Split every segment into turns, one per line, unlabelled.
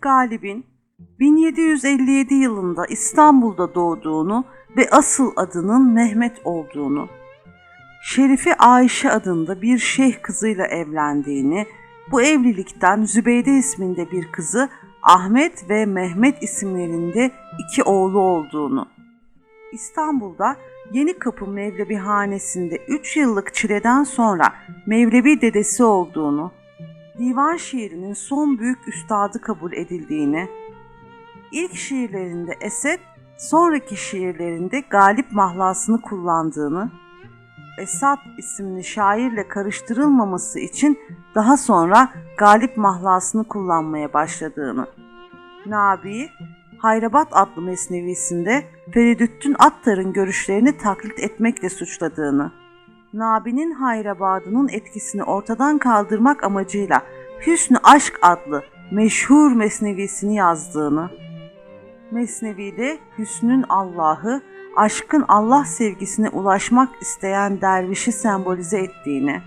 Galip'in 1757 yılında İstanbul'da doğduğunu ve asıl adının Mehmet olduğunu, Şerife Ayşe adında bir şeyh kızıyla evlendiğini, bu evlilikten Zübeyde isminde bir kızı Ahmet ve Mehmet isimlerinde iki oğlu olduğunu, İstanbul'da Yeni Kapı Mevlevi Hanesi'nde 3 yıllık çileden sonra Mevlevi dedesi olduğunu, divan şiirinin son büyük üstadı kabul edildiğini, ilk şiirlerinde Esed, sonraki şiirlerinde Galip mahlasını kullandığını, Esad isimli şairle karıştırılmaması için daha sonra Galip mahlasını kullanmaya başladığını, Nabi, Hayrabat adlı mesnevisinde Feridüddin Attar'ın görüşlerini taklit etmekle suçladığını, Nabi'nin Hayrabad'ının etkisini ortadan kaldırmak amacıyla Hüsnü Aşk adlı meşhur mesnevisini yazdığını, Mesnevi'de Hüsnün Allah'ı, aşkın Allah sevgisine ulaşmak isteyen dervişi sembolize ettiğini,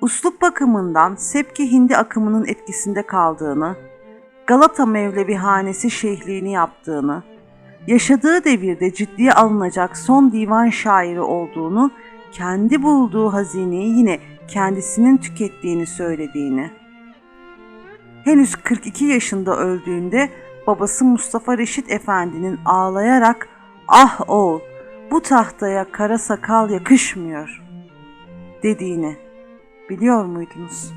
uslup bakımından Sepki Hindi akımının etkisinde kaldığını, Galata Mevlevihanesi şeyhliğini yaptığını, yaşadığı devirde ciddiye alınacak son divan şairi olduğunu, kendi bulduğu hazineyi yine kendisinin tükettiğini söylediğini. Henüz 42 yaşında öldüğünde babası Mustafa Reşit Efendi'nin ağlayarak "Ah oğul, bu tahtaya kara sakal yakışmıyor." dediğini biliyor muydunuz?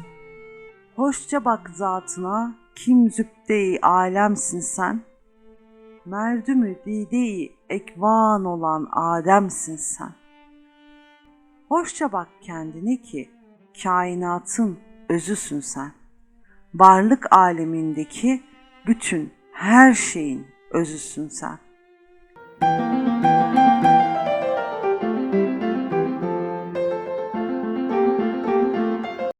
Hoşça bak zatına, kim zübde-i alemsin sen. Merdümü dide-i ekvan olan Adem'sin sen. Hoşça bak kendine ki kainatın özüsün sen. Varlık alemindeki bütün her şeyin özüsün sen.